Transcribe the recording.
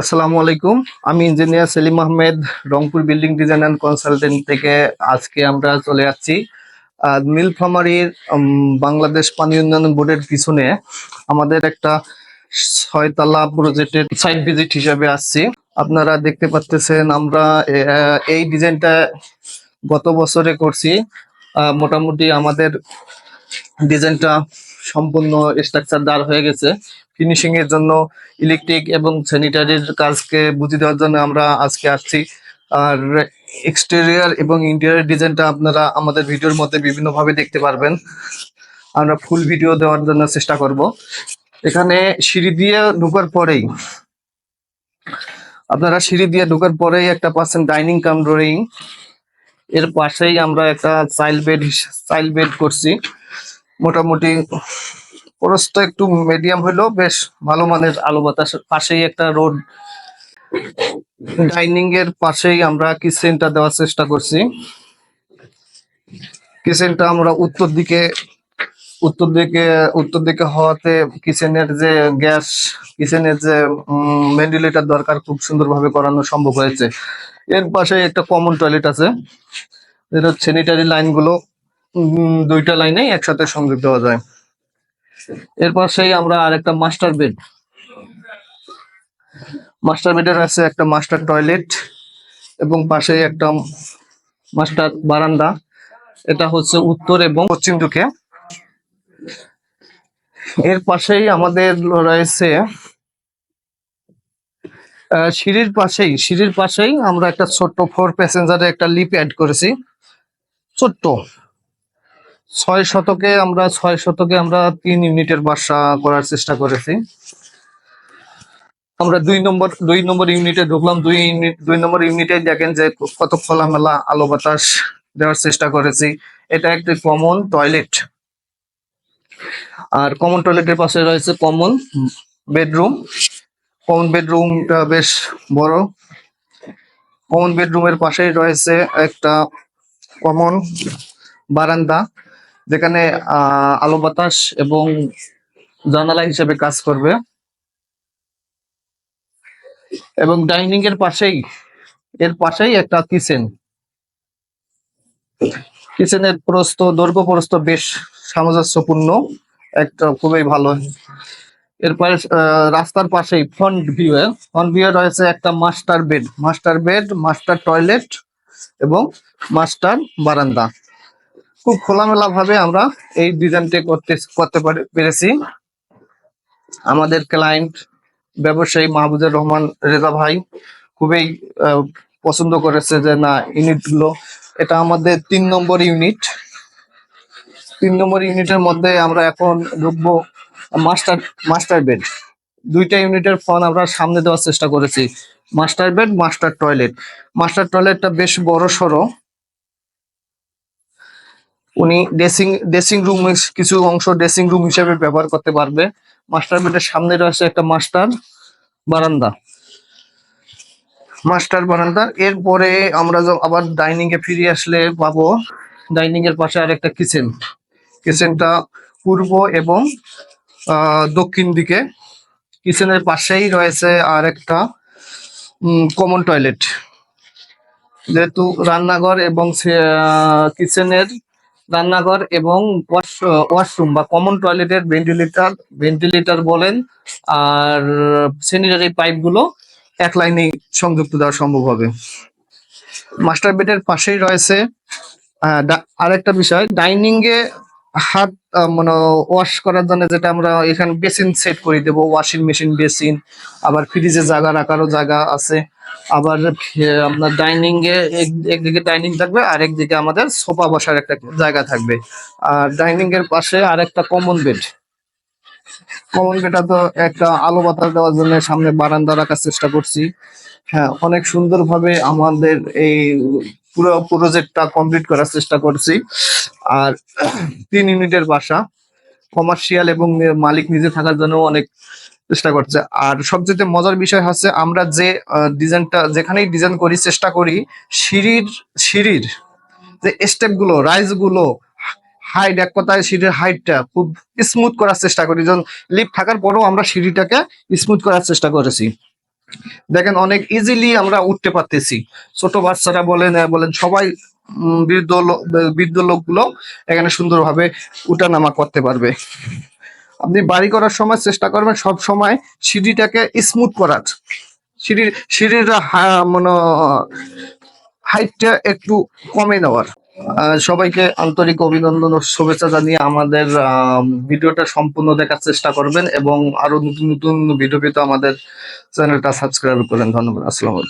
আসসালামু আলাইকুম। আমি engineer Selim Ahmed, Rangpur building design and consultant থেকে আজকে আমরা চলে যাচ্ছি নীলফামারীর বাংলাদেশ পানি উন্নয়ন বোর্ডের পিছনে আমাদের একটা ছয়তলা প্রজেক্টের সাইট ভিজিট হিসাবে আসছি। আপনারা দেখতে পাচ্ছেন আমরা এই ডিজাইনটা গত বছরে করছি। মোটামুটি আমাদের ডিজাইনটা সম্পূর্ণ স্ট্রাকচার দাঁড় হয়ে গেছে। ফিনিশিং এর জন্য ইলেকট্রিক এবং স্যানিটারির কাজকে বুঝিয়ে দেওয়ার জন্য আমরা আজকে আসছি। আর এক্সটেরিয়ার এবং ইন্টেরিয়র ডিজাইনটা আপনারা আমাদের ভিডিওর মধ্যে বিভিন্নভাবে দেখতে পারবেন। আমরা ফুল ভিডিও দেওয়ার জন্য চেষ্টা করব। এখানে সিঁড়ি দিয়ে ঢোকার পরেই, আপনারা সিঁড়ি দিয়ে ঢোকার পরেই একটা পাচ্ছেন ডাইনিং কাম ড্রয়িং এর পাশেই আমরা একটা চাইল্ড বেড চাইল্ড বেড করছি। মোটামুটি খরচটা একটু মিডিয়াম হলেও বেশ ভালো মানের আলো বাতাস। পাশেই একটা রোড ডাইনিং এর পাশেই আমরা কিচেনটা দেওয়ার চেষ্টা করছি। কিচেনটা আমরা উত্তর দিকে উত্তর দিকে উত্তর দিকে হওয়াতে কিচেনের যে গ্যাস কিচেনের যে ভেন্টিলেটর দরকার খুব সুন্দরভাবে করানো সম্ভব হয়েছে। এর পাশে একটা কমন টয়লেট আছে। যেটা স্যানিটারি লাইনগুলো দুইটা লাইনে একসাথে সংযোগ দেওয়া যায়। এর পাশেই আমরা আরেকটা মাস্টার বেড। মাস্টার বেডের আছে একটা মাস্টার টয়লেট এবং পাশেই একটা মাস্টার বারান্দা। এটা হচ্ছে উত্তর এবং পশ্চিম দিকে। এর পাশেই আমাদের রয়েছে সিঁড়ির পাশেই সিঁড়ির পাশেই আমরা একটা ছোট্ট ফোর প্যাসেঞ্জারের একটা লিপ অ্যাড করেছি। ছোট্ট। ছয় শতকে আমরা, ছয় শতকে আমরা তিন ইউনিটের বাসা করার চেষ্টা করেছি। আমরা দুই নম্বর দুই নম্বর ইউনিটে ঢুকলাম। দুই ইউনিট, দুই নম্বর ইউনিটে দেখেন যে কত খোলামেলা আলো বাতাস দেওয়ার চেষ্টা করেছি। এটা একটি কমন টয়লেট। আর কমন টয়লেটের পাশে রয়েছে কমন বেডরুম। কমন বেডরুমটা বেশ বড়। কমন বেডরুমের পাশেই রয়েছে একটা কমন বারান্দা। যেখানে আলো বাতাস এবং জানালা হিসেবে কাজ করবে। এবং ডাইনিং এর পাশেই এর পাশেই একটা কিচেন। কিচেনের প্রস্থ, দৈর্ঘ্য প্রস্থ বেশ সামঞ্জস্যপূর্ণ, একটা খুবই ভালো। এরপরে রাস্তার পাশেই ফ্রন্ট ভিউ ফ্রন্ট ভিউ রয়েছে একটা master bed master bed master toilet এবং মাস্টার বারান্দা। খুব খোলামেলা ভাবে আমরা এই ডিজাইনটি করতে করতে পারে- পেরেছি। আমাদের ক্লায়েন্ট ব্যবসায়ী মাহবুজুর রহমান রেজা ভাই খুবই পছন্দ করেছে যে, না ইউনিটগুলো এটা আমাদের তিন নম্বর ইউনিট তিন নম্বর ইউনিটের মধ্যে আমরা এখন ঢুকবো মাস্টার মাস্টার বেড দুইটা ইউনিটের ফোন আমরা সামনে দেওয়ার চেষ্টা করেছি। Master bed master toilet master টয়লেটটা বেশ বড় সড়ো উনি ড্রেসিং ড্রেসিং রুম কিছু অংশ ড্রেসিং রুম হিসেবে ব্যবহার করতে পারবে। মাস্টার বেডের সামনে রয়েছে একটা মাস্টার বারান্দা। মাস্টার বারান্দা, এরপরে আমরা আবার ডাইনিং এ ফিরে আসলে পাবো। ডাইনিং এর পাশে আর একটা কিচেন কিচেনটা পূর্ব এবং দক্ষিণ দিকে। কিচেনের পাশেই রয়েছে আর একটা কমন টয়লেট যেহেতু রান্নাঘর এবং কিচেনের রান্নাঘর এবং ওয়াশরুম বা কমন টয়লেটের ভেন্টিলেটর ভেন্টিলেটর বলেন, আর স্যানিটারি পাইপগুলো এক লাইনে সংযুক্ত দেওয়া সম্ভব হবে। মাস্টার বেডের পাশেই রয়েছে আরেকটা বিষয় ডাইনিং এ হাত মানে ওয়াশ করার জন্য যেটা আমরা এখানে বেসিন সেট করে দেবো ওয়াশিং মেশিন বেসিন আবার ফ্রিজে জায়গা রাখারও জায়গা আছে। আবার আপনার ডাইনিং এ এক- একদিকে ডাইনিং থাকবে, আর একদিকে আমাদের সোফা বসার একটা জায়গা থাকবে। আর ডাইনিং এর পাশে আরেকটা কমন বেড কমন বেডটা তো একটা আলো বাতাস দেওয়ার জন্য সামনে বারান্দা রাখার চেষ্টা করছি। হ্যাঁ অনেক সুন্দরভাবে আমাদের এই পুরো প্রজেক্টটা কমপ্লিট করার চেষ্টা করছি। আর তিন ইউনিটের বাসা। কমার্শিয়াল এবং মালিক নিজে থাকার জন্য অনেক চেষ্টা করছে আর সবচেয়ে মজার বিষয় হচ্ছে আমরা যে ডিজাইনটা যেখানেই ডিজাইন করি, চেষ্টা করি, সিঁড়ির সিঁড়ির যে স্টেপগুলো রাইজগুলো হাইট এক কথায় সিঁড়ির হাইটটা খুব স্মুথ করার চেষ্টা করি। যেমন লিফট থাকার পরেও আমরা সিঁড়িটাকে স্মুথ করার চেষ্টা করেছি। দেখেন অনেক ইজিলি আমরা উঠতে পারতেছি। ছোট বাচ্চারা বলেন বলেন, সবাই বৃদ্ধ বৃদ্ধ লোকগুলো এখানে সুন্দরভাবে উঠানামা করতে পারবে। আপনি বাড়ি করার সময় চেষ্টা করবেন সব সময় সিঁড়িটাকে স্মুথ করার। সিঁড়ির সিঁড়ির মানে হাইটটা একটু কমে নেওয়ার। সবাইকে আন্তরিক অভিনন্দন ও শুভেচ্ছা জানিয়ে আমাদের ভিডিওটা সম্পূর্ণ দেখার চেষ্টা করবেন এবং আরও নতুন নতুন ভিডিও পেতে আমাদের চ্যানেলটা সাবস্ক্রাইব করেন ধন্যবাদ। আসসালামু